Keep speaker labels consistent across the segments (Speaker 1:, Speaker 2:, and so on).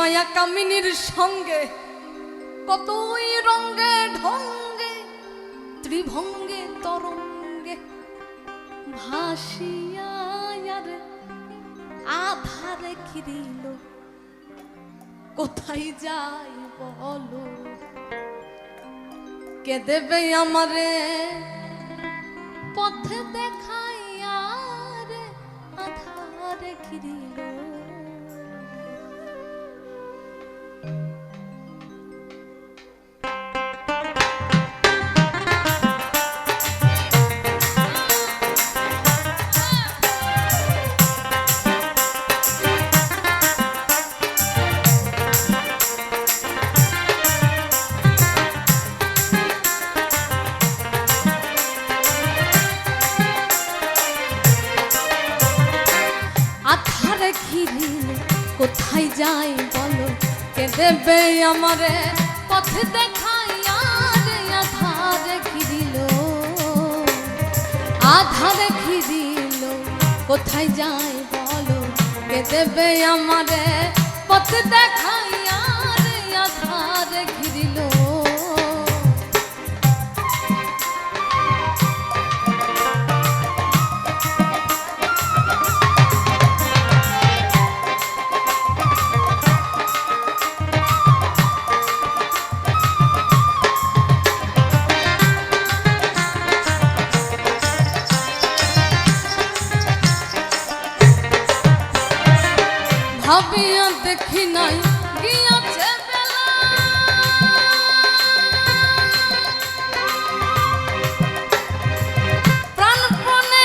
Speaker 1: মায়া কামিনীর সঙ্গে, কতই রঙ্গে ঢঙ্গে, ত্রিভঙ্গে তরঙ্গে ভাসিয়া আধারে খিরিল কোথায় যাই বলো? কে দেবে আমারে পথে দেখাইয়া রে আধারে খিরিল কোথায় যাই বলো? কে দেবে আমারে পথে দেখাইয়া রে আধারে ঘিরিল আধারে ঘিরিল কোথায় যাই বলো? কে দেবে আমারে পথে দেখাইয়া রে আধারে ভাবিয়া দেখি নাই গিয়াছে বেলা। প্রাণপণে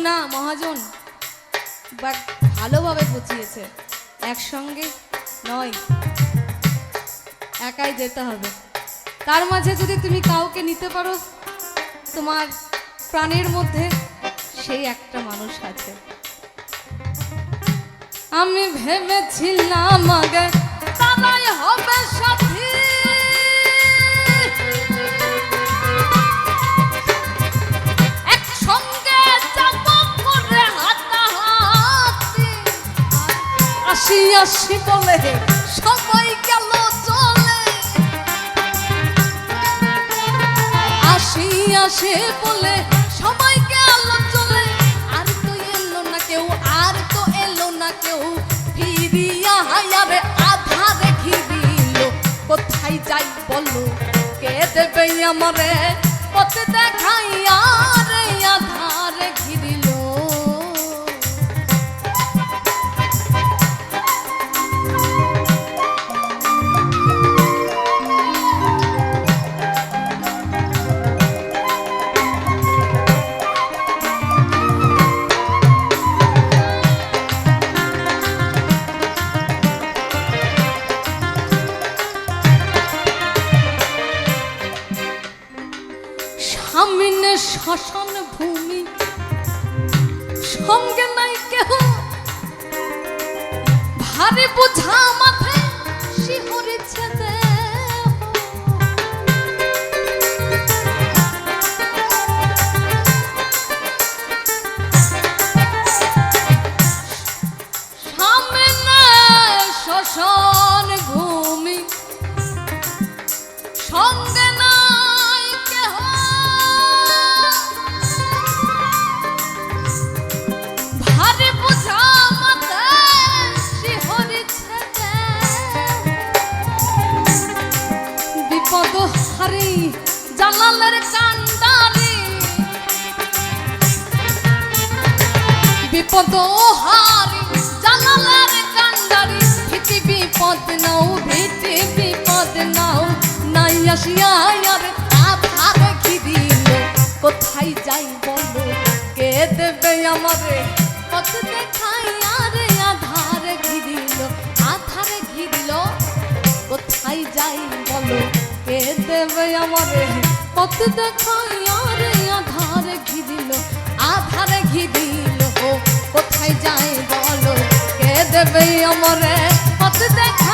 Speaker 1: না, মহাজন? বাট ভালোভাবে বুঝিয়েছে। একসঙ্গে নয়। একাই যেতে হবে। তার মাঝে যদি তুমি কাউকে নিতে পারো, তোমার প্রাণের মধ্যে সেই একটা মানুষ আছে। আমি ভেবেছিলাম আগে তারাই হবে সাথী আসি বলে সবাই গেল চলে। আসি, আসে বলে সবাই গেল চলে। আর তো এলো না কেউ, আর তো এলো না কেউ। ফিরিয়া হায়ারে আধা রেখি দিল কোথায় যাই বলো, কে দেবে আমারে? পথে দেখাইয়া রে আধারে সঙ্গে বিপদ হারি জালালের কান্ডারি, ভীতি বিপদ নাও, ভীতি বিপদ নাও, নাই আসিয়া আর আধার ঘিরিল কোথায় যাই বলো, কে দেবে আমারে? কত দেখাই আরে আধার ঘিরিল আধার ঘিরিল কোথায় যাই বলো, কে দেবে আমারে? কত দেখাই আরে আধার ঘিরিল আধার ঘিরিল কোথায় যাই বলো? কে দেবে অমরে? পথ দেখাই